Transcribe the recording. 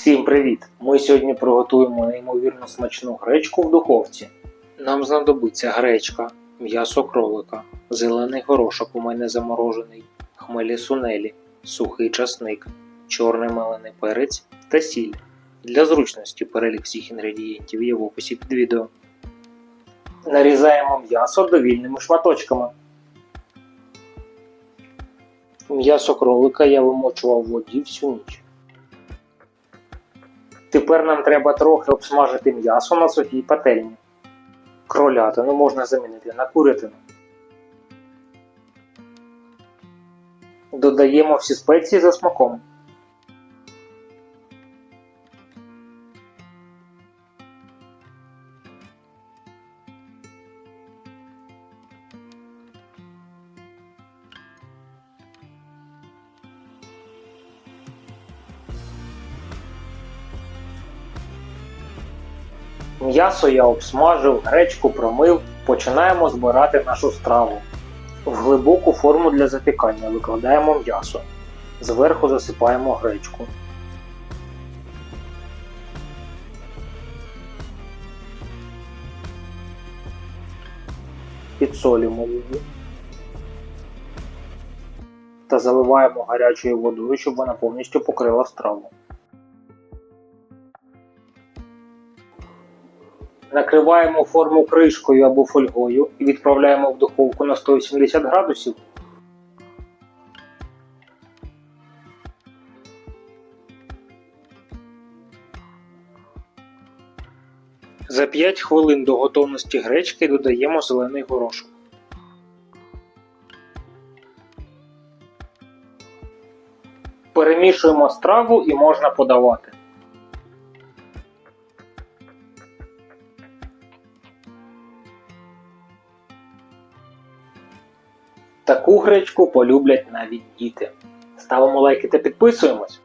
Всім привіт! Ми сьогодні приготуємо неймовірно смачну гречку в духовці. Нам знадобиться гречка, м'ясо кролика, зелений горошок у мене заморожений, хмелі сунелі, сухий часник, чорний мелений перець та сіль. Для зручності перелік всіх інгредієнтів є в описі під відео. Нарізаємо м'ясо довільними шматочками. М'ясо кролика я вимочував в воді всю ніч. Тепер нам треба трохи обсмажити м'ясо на сухій пательні. Кролятину можна замінити на курятину. Додаємо всі спеції за смаком. М'ясо я обсмажив, гречку промив. Починаємо збирати нашу страву. В глибоку форму для запікання викладаємо м'ясо. Зверху засипаємо гречку. Підсолюємо її. Та заливаємо гарячою водою, щоб вона повністю покрила страву. Накриваємо форму кришкою або фольгою і відправляємо в духовку на 180 градусів. За 5 хвилин до готовності гречки додаємо зелений горошок. Перемішуємо страву і можна подавати. Таку гречку полюблять навіть діти. Ставимо лайки та підписуємось.